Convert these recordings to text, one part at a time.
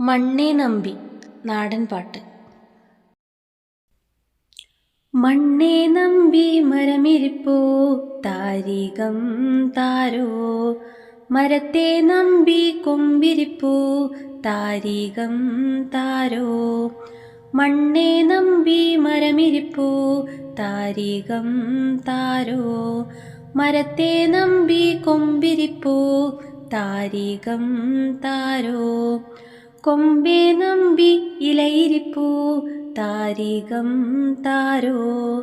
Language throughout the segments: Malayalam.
മണ്ണേ നമ്പി നാടൻ പാട്ട്. മണ്ണേ നമ്പി മരമിരിപ്പോ താരികം താരോ? മരത്തെ നമ്പി കൊമ്പിരിപ്പോ താരികം താരോ? മണ്ണേ നമ്പി മരമിരിപ്പോ താരികം താരോ? മരത്തെ നമ്പി കൊമ്പിരിപ്പോ താരികം താരോ? കൊമ്പേ നമ്പി ഇലയിരിപ്പൂ താരികം താരോ.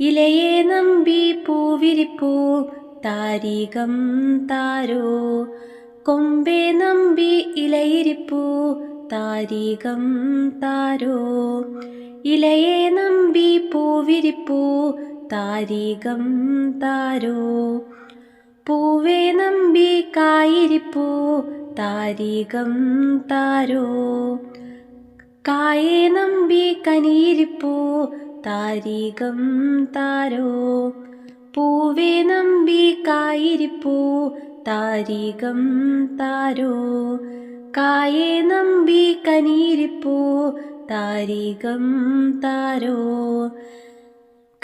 ഇലയെ നമ്പി പൂവിരിപ്പൂ താരികം താരോ. കൊമ്പേ നമ്പി ഇലയിരിപ്പൂ താരികം താരോ. ഇലയെ നമ്പി പൂവിരിപ്പൂ താരികം താരോ. പൂവേ നമ്പി കായിരിപ്പൂ താരികം താരോ? കായേ നമ്പി കനിയിരിപ്പൂ താരികം താരോ? പൂവേ നമ്പി കായിരിപ്പൂ താരികം താരോ? കായേ നമ്പി കനിയിരിപ്പൂ താരികം താരോ?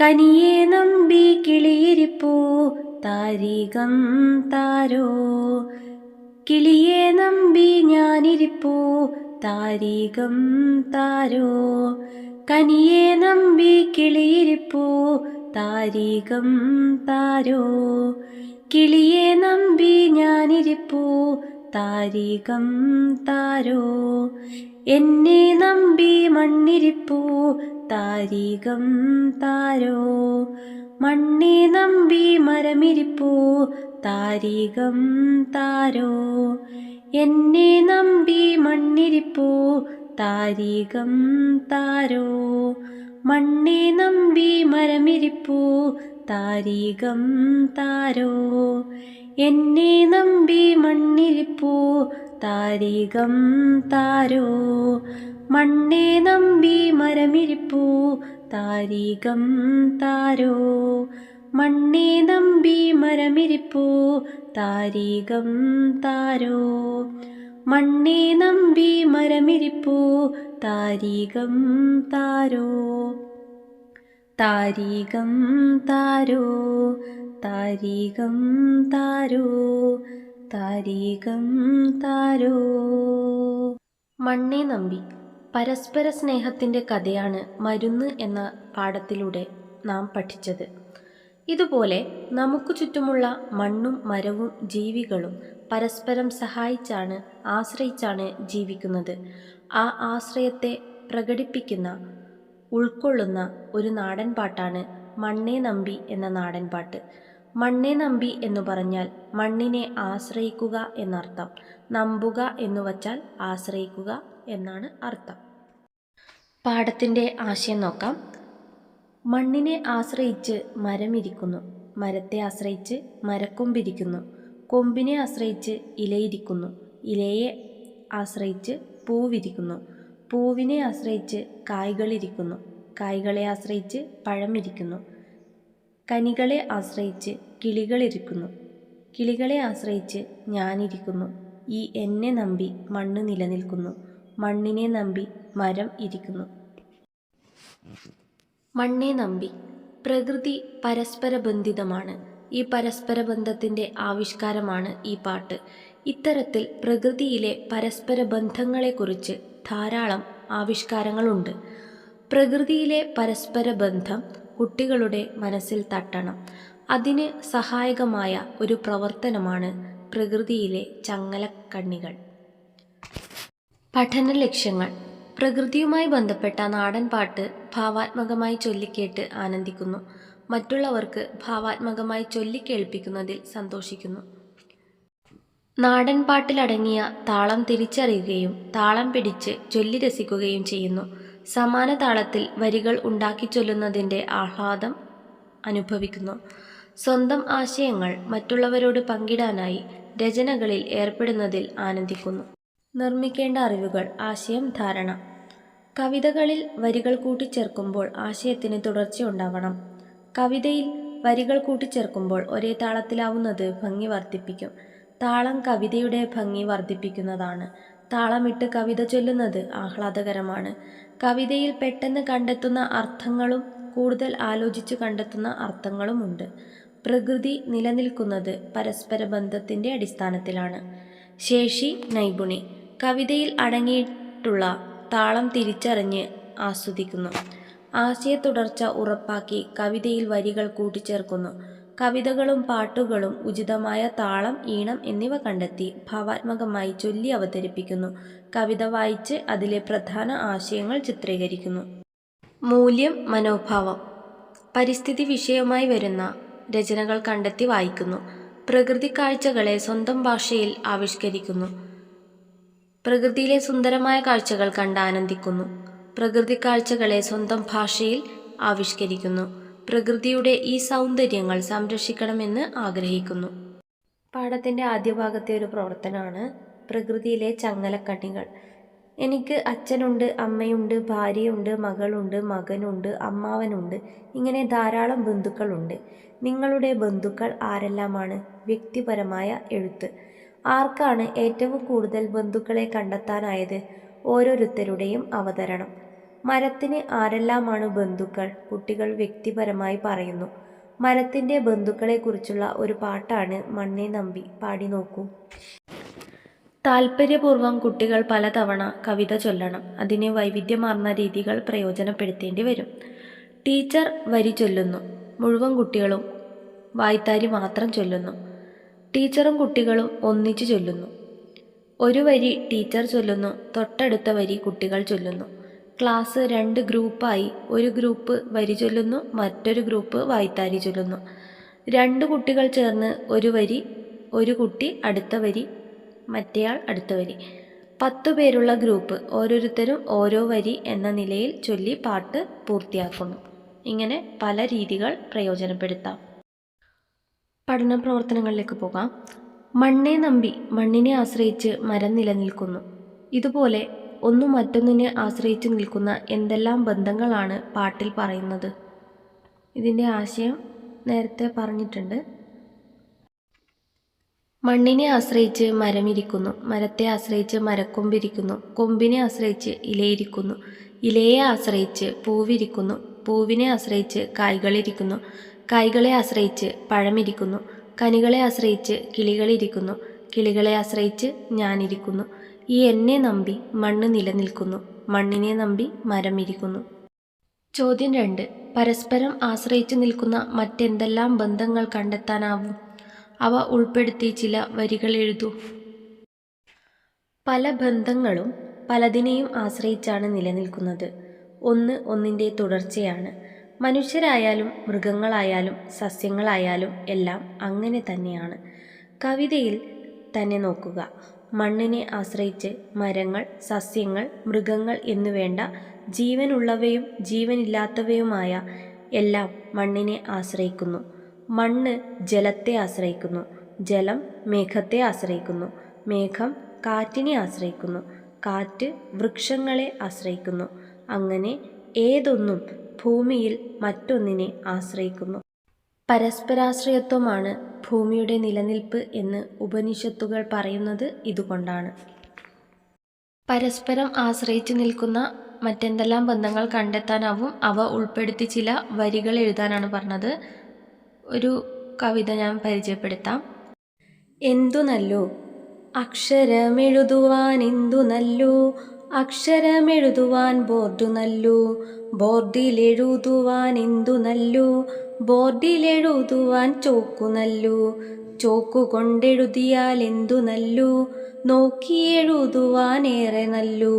കനിയെ നമ്പി കിളിയിരിപ്പൂ താരികം താരോ? കിളിയെ നമ്പി ഞാനിരിപ്പൂ താരീകം താരോ? കനിയെ നമ്പി കിളിയിരിപ്പൂ താരീകം താരോ? കിളിയെ നമ്പി ഞാനിരിപ്പൂ താരീകം താരോ? എന്നെ നമ്പി മണ്ണിരിപ്പൂ താരീകം താരോ? മണ്ണി നമ്പി മരമിരിപ്പൂ താരികം താരോ? എന്നെ നമ്പി മണ്ണിരിപ്പോ താരികം താരോ? മണ്ണെ നമ്പി മരമിരിപ്പോ താരികം താരോ? എന്നെ നമ്പി മണ്ണിരിപ്പോ താരികം താരോ? മണ്ണെ നമ്പി മരമിരിപ്പോ താരികം താരോ? മണ്ണേ നമ്പി മരമിരിപ്പൂ താരീകം താരോ. മണ്ണേ നമ്പി മരമിരിപ്പൂ താരീകം താരോ. താരീകം താരോ താരീകം താരോ. താരീകം താരോ. മണ്ണേ നമ്പി പരസ്പര സ്നേഹത്തിന്റെ കഥയാണ് മരുന്ന് എന്ന പാഠത്തിലൂടെ നാം പഠിച്ചത്. ഇതുപോലെ നമുക്ക് ചുറ്റുമുള്ള മണ്ണും മരവും ജീവികളും പരസ്പരം സഹായിച്ചാണ് ആശ്രയിച്ചാണ് ജീവിക്കുന്നത്. ആ ആശ്രയത്തെ പ്രകടിപ്പിക്കുന്ന ഉൾക്കൊള്ളുന്ന ഒരു നാടൻ പാട്ടാണ് മണ്ണേ നമ്പി എന്ന നാടൻ പാട്ട് മണ്ണേ നമ്പി എന്ന് പറഞ്ഞാൽ മണ്ണിനെ ആശ്രയിക്കുക എന്നർത്ഥം. നമ്പുക എന്നു വച്ചാൽ ആശ്രയിക്കുക എന്നാണ് അർത്ഥം. പാഠത്തിന്റെ ആശയം നോക്കാം. മണ്ണിനെ ആശ്രയിച്ച് മരമിരിക്കുന്നു മരത്തെ ആശ്രയിച്ച് മരക്കൊമ്പിരിക്കുന്നു കൊമ്പിനെ ആശ്രയിച്ച് ഇലയിരിക്കുന്നു ഇലയെ ആശ്രയിച്ച് പൂവിരിക്കുന്നു. പൂവിനെ ആശ്രയിച്ച് കായ്കളിരിക്കുന്നു കായ്കളെ ആശ്രയിച്ച് പഴമിരിക്കുന്നു കനികളെ ആശ്രയിച്ച് കിളികളിരിക്കുന്നു കിളികളെ ആശ്രയിച്ച് ഞാനിരിക്കുന്നു ഈ എന്നെ നമ്പി മണ്ണ് നിലനിൽക്കുന്നു. മണ്ണിനെ നമ്പി മരം ഇരിക്കുന്നു. മണ്ണെ നമ്പി. പ്രകൃതി പരസ്പര ബന്ധിതമാണ് ഈ പരസ്പര ബന്ധത്തിന്റെ ആവിഷ്കാരമാണ് ഈ പാട്ട്. ഇത്തരത്തിൽ പ്രകൃതിയിലെ പരസ്പര ബന്ധങ്ങളെക്കുറിച്ച് ധാരാളം ആവിഷ്കാരങ്ങളുണ്ട്. പ്രകൃതിയിലെ പരസ്പര ബന്ധം കുട്ടികളുടെ മനസ്സിൽ തട്ടണം. അതിന് സഹായകമായ ഒരു പ്രവർത്തനമാണ് പ്രകൃതിയിലെ ചങ്ങലക്കണ്ണികൾ. പഠന ലക്ഷ്യങ്ങൾ പ്രകൃതിയുമായി ബന്ധപ്പെട്ട നാടൻ പാട്ട് ഭാവാത്മകമായി ചൊല്ലിക്കേട്ട് ആനന്ദിക്കുന്നു. മറ്റുള്ളവർക്ക് ഭാവാത്മകമായി ചൊല്ലിക്കേൾപ്പിക്കുന്നതിൽ സന്തോഷിക്കുന്നു. നാടൻ പാട്ടിലടങ്ങിയ താളം തിരിച്ചറിയുകയും താളം പിടിച്ച് ചൊല്ലി രസിക്കുകയും ചെയ്യുന്നു. സമാന താളത്തിൽ വരികൾ ഉണ്ടാക്കി ചൊല്ലുന്നതിന്റെ ആഹ്ലാദം അനുഭവിക്കുന്നു. സ്വന്തം ആശയങ്ങൾ മറ്റുള്ളവരോട് പങ്കിടാനായി രചനകളിൽ ഏർപ്പെടുന്നതിൽ ആനന്ദിക്കുന്നു. നിർമ്മിക്കേണ്ട അറിവുകൾ ആശയം ധാരണ. കവിതകളിൽ വരികൾ കൂട്ടിച്ചേർക്കുമ്പോൾ ആശയത്തിന് തുടർച്ചയുണ്ടാവണം കവിതയിൽ വരികൾ കൂട്ടിച്ചേർക്കുമ്പോൾ ഒരേ താളത്തിലാവുന്നത് ഭംഗി വർദ്ധിപ്പിക്കും. താളം കവിതയുടെ ഭംഗി വർദ്ധിപ്പിക്കുന്നതാണ്. താളമിട്ട് കവിത ചൊല്ലുന്നത് ആഹ്ലാദകരമാണ്. കവിതയിൽ പെട്ടെന്ന് കണ്ടെത്തുന്ന അർത്ഥങ്ങളും കൂടുതൽ ആലോചിച്ച് കണ്ടെത്തുന്ന അർത്ഥങ്ങളുമുണ്ട് പ്രകൃതി നിലനിൽക്കുന്നത് പരസ്പര ബന്ധത്തിന്റെ അടിസ്ഥാനത്തിലാണ്. ശേഷി നൈപുണി. കവിതയിൽ അടങ്ങിയിട്ടുള്ള താളം തിരിച്ചറിഞ്ഞ് ആസ്വദിക്കുന്നു. ആശയ തുടർച്ച ഉറപ്പാക്കി കവിതയിൽ വരികൾ കൂട്ടിച്ചേർക്കുന്നു. കവിതകളും പാട്ടുകളും ഉചിതമായ താളം ഈണം എന്നിവ കണ്ടെത്തി ഭാവാത്മകമായി ചൊല്ലി അവതരിപ്പിക്കുന്നു. കവിത വായിച്ച് അതിലെ പ്രധാന ആശയങ്ങൾ ചിത്രീകരിക്കുന്നു. മൂല്യം മനോഭാവം. പരിസ്ഥിതി വിഷയമായി വരുന്ന രചനകൾ കണ്ടെത്തി വായിക്കുന്നു. പ്രകൃതി കാഴ്ചകളെ സ്വന്തം ഭാഷയിൽ ആവിഷ്കരിക്കുന്നു. പ്രകൃതിയിലെ സുന്ദരമായ കാഴ്ചകൾ കണ്ട് ആനന്ദിക്കുന്നു. പ്രകൃതി കാഴ്ചകളെ സ്വന്തം ഭാഷയിൽ ആവിഷ്കരിക്കുന്നു. പ്രകൃതിയുടെ ഈ സൗന്ദര്യങ്ങൾ സംരക്ഷിക്കണമെന്ന് ആഗ്രഹിക്കുന്നു. പാഠത്തിന്റെ ആദ്യ ഭാഗത്തെ ഒരു പ്രവർത്തനമാണ് പ്രകൃതിയിലെ ചങ്ങലക്കണ്ണികൾ. എനിക്ക് അച്ഛനുണ്ട് അമ്മയുണ്ട് ഭാര്യയുണ്ട് മകളുണ്ട് മകനുണ്ട് അമ്മാവനുണ്ട് ഇങ്ങനെ ധാരാളം ബന്ധുക്കളുണ്ട്. നിങ്ങളുടെ ബന്ധുക്കൾ ആരെല്ലാമാണ്? വ്യക്തിപരമായ എഴുത്ത്. ആർക്കാണ് ഏറ്റവും കൂടുതൽ ബന്ധുക്കളെ കണ്ടെത്താനായത് ഓരോരുത്തരുടെയും അവതരണം. മരത്തിന് ആരെല്ലാമാണ് ബന്ധുക്കൾ? കുട്ടികൾ വ്യക്തിപരമായി പറയുന്നു. മരത്തിന്റെ ബന്ധുക്കളെക്കുറിച്ചുള്ള ഒരു പാട്ടാണ് മണ്ണെ നമ്പി. പാടി നോക്കൂ. താല്പര്യപൂർവം കുട്ടികൾ പലതവണ കവിത ചൊല്ലണം. അതിന് വൈവിധ്യമാർന്ന രീതികൾ പ്രയോജനപ്പെടുത്തേണ്ടി വരും. ടീച്ചർ വരി ചൊല്ലുന്നു. മുഴുവൻ കുട്ടികളും വായ്ത്താരി മാത്രം ചൊല്ലുന്നു. ടീച്ചറും കുട്ടികളും ഒന്നിച്ചു ചൊല്ലുന്നു. ഒരു വരി ടീച്ചർ ചൊല്ലുന്നു തൊട്ടടുത്ത വരി കുട്ടികൾ ചൊല്ലുന്നു. ക്ലാസ് രണ്ട് ഗ്രൂപ്പായി ഒരു ഗ്രൂപ്പ് വരി ചൊല്ലുന്നു മറ്റൊരു ഗ്രൂപ്പ് വായ്ത്താരി ചൊല്ലുന്നു. രണ്ട് കുട്ടികൾ ചേർന്ന് ഒരു വരി ഒരു കുട്ടി അടുത്ത വരി മറ്റേയാൾ അടുത്ത വരി. പത്തു പേരുള്ള ഗ്രൂപ്പ് ഓരോരുത്തരും ഓരോ വരി എന്ന നിലയിൽ ചൊല്ലി പാട്ട് പൂർത്തിയാക്കുന്നു. ഇങ്ങനെ പല രീതികൾ പ്രയോജനപ്പെടുത്താം. പഠന പ്രവർത്തനങ്ങളിലേക്ക് പോകാം. മണ്ണെ നമ്പി മണ്ണിനെ ആശ്രയിച്ച് മരം നിലനിൽക്കുന്നു. ഇതുപോലെ ഒന്നു മറ്റൊന്നിനെ ആശ്രയിച്ച് നിൽക്കുന്ന എന്തെല്ലാം ബന്ധങ്ങളാണ് പാട്ടിൽ പറയുന്നത്? ഇതിന്റെ ആശയം നേരത്തെ പറഞ്ഞിട്ടുണ്ട്. മണ്ണിനെ ആശ്രയിച്ച് മരമിരിക്കുന്നു. മരത്തെ ആശ്രയിച്ച് മരക്കൊമ്പിരിക്കുന്നു. കൊമ്പിനെ ആശ്രയിച്ച് ഇലയിരിക്കുന്നു. ഇലയെ ആശ്രയിച്ച് പൂവിരിക്കുന്നു. പൂവിനെ ആശ്രയിച്ച് കായ്കളിരിക്കുന്നു. കായ്കളെ ആശ്രയിച്ച് പഴമിരിക്കുന്നു. കനികളെ ആശ്രയിച്ച് കിളികളിരിക്കുന്നു കിളികളെ ആശ്രയിച്ച് ഞാനിരിക്കുന്നു ഈ എന്നെ നമ്പി മണ്ണ് നിലനിൽക്കുന്നു. മണ്ണിനെ നമ്പി മരം ഇരിക്കുന്നു. ചോദ്യം രണ്ട്. പരസ്പരം ആശ്രയിച്ചു നിൽക്കുന്ന മറ്റെന്തെല്ലാം ബന്ധങ്ങൾ കണ്ടെത്താനാവും? അവ ഉൾപ്പെടുത്തി ചില വരികൾ എഴുതൂ. പല ബന്ധങ്ങളും പലതിനെയും ആശ്രയിച്ചാണ് നിലനിൽക്കുന്നത്. ഒന്ന് ഒന്നിന്റെ തുടർച്ചയാണ്. മനുഷ്യരായാലും മൃഗങ്ങളായാലും സസ്യങ്ങളായാലും എല്ലാം അങ്ങനെ തന്നെയാണ്. കവിതയിൽ തന്നെ നോക്കുക. മണ്ണിനെ ആശ്രയിച്ച് മരങ്ങൾ സസ്യങ്ങൾ മൃഗങ്ങൾ എന്നുവേണ്ട ജീവനുള്ളവയും ജീവനില്ലാത്തവയുമായ എല്ലാം മണ്ണിനെ ആശ്രയിക്കുന്നു. മണ്ണ് ജലത്തെ ആശ്രയിക്കുന്നു. ജലം മേഘത്തെ ആശ്രയിക്കുന്നു. മേഘം കാറ്റിനെ ആശ്രയിക്കുന്നു. കാറ്റ് വൃക്ഷങ്ങളെ ആശ്രയിക്കുന്നു. അങ്ങനെ ഏതൊന്നും ഭൂമിയിൽ മറ്റൊന്നിനെ ആശ്രയിക്കുന്നു. പരസ്പരാശ്രയത്വമാണ് ഭൂമിയുടെ നിലനിൽപ്പ് എന്ന് ഉപനിഷത്തുകൾ പറയുന്നത് ഇതുകൊണ്ടാണ്. പരസ്പരം ആശ്രയിച്ചു നിൽക്കുന്ന മറ്റെന്തെല്ലാം ബന്ധങ്ങൾ കണ്ടെത്താനാവും അവ ഉൾപ്പെടുത്തി ചില വരികൾ എഴുതാനാണ് പറഞ്ഞത്. ഒരു കവിത ഞാൻ പരിചയപ്പെടുത്താം. എന്തു നല്ലോ അക്ഷരമെഴുതുവാൻ എന്തു നല്ലോ അക്ഷരമെഴുതുവാൻ ബോർഡു നല്ലു ബോർഡിലെഴുതുവാൻ എന്തു നല്ലു ബോർഡിലെഴുതുവാൻ ചോക്കു നല്ലു ചോക്കു കൊണ്ടെഴുതിയാൽ എന്തു നല്ലു നോക്കി എഴുതുവാൻ ഏറെ നല്ലു.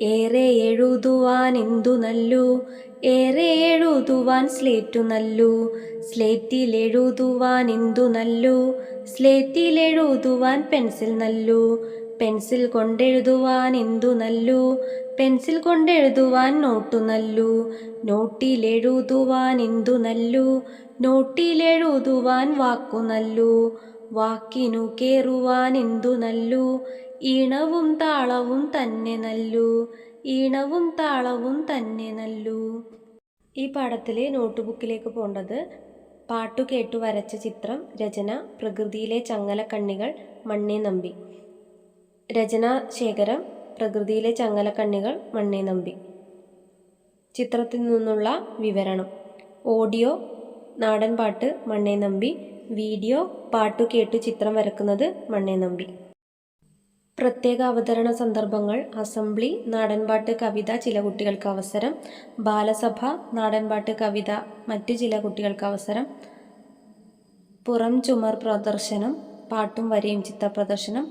ഏറെ എഴുതുവാൻ എന്തു നല്ലു ഏറെ എഴുതുവാൻ സ്ലേറ്റു നല്ലു സ്ലേറ്റിൽ എഴുതുവാൻ എന്തു നല്ലു സ്ലേറ്റിൽ എഴുതുവാൻ പെൻസിൽ നല്ലു പെൻസിൽ കൊണ്ടെഴുതുവാൻ എന്തു നല്ലു പെൻസിൽ കൊണ്ടെഴുതുവാൻ നോട്ടു നല്ലു നോട്ടിലെഴുതുവാൻ എന്തു നല്ലു നോട്ടിലെഴുതുവാൻ വാക്കു നല്ലു വാക്കിനു കേറുവാൻ എന്തു നല്ലു ഈണവും താളവും തന്നെ നല്ലു. ഈണവും താളവും തന്നെ നല്ലു. ഈ പാഠത്തിലെ നോട്ട് ബുക്കിലേക്ക് പോകേണ്ടത് പാട്ടു കേട്ടു വരച്ച ചിത്രം രചന പ്രകൃതിയിലെ ചങ്ങലക്കണ്ണികൾ മണ്ണേ നമ്പി. രചനാശേഖരം പ്രകൃതിയിലെ ചങ്ങലക്കണ്ണികൾ മണ്ണേ നമ്പി. ചിത്രത്തിൽ നിന്നുള്ള വിവരണം. ഓഡിയോ നാടൻ പാട്ട് മണ്ണേ നമ്പി. വീഡിയോ പാട്ടു കേട്ടു ചിത്രം വരക്കുന്നത് മണ്ണേ നമ്പി. പ്രത്യേക അവതരണ സന്ദർഭങ്ങൾ അസംബ്ലി നാടൻപാട്ട് കവിത ചില കുട്ടികൾക്ക് അവസരം ബാലസഭ നാടൻപാട്ട് കവിത മറ്റു ചില കുട്ടികൾക്ക് അവസരം പുറം ചുമർ പ്രദർശനം പാട്ടും വരെയും ചിത്ര പ്രദർശനം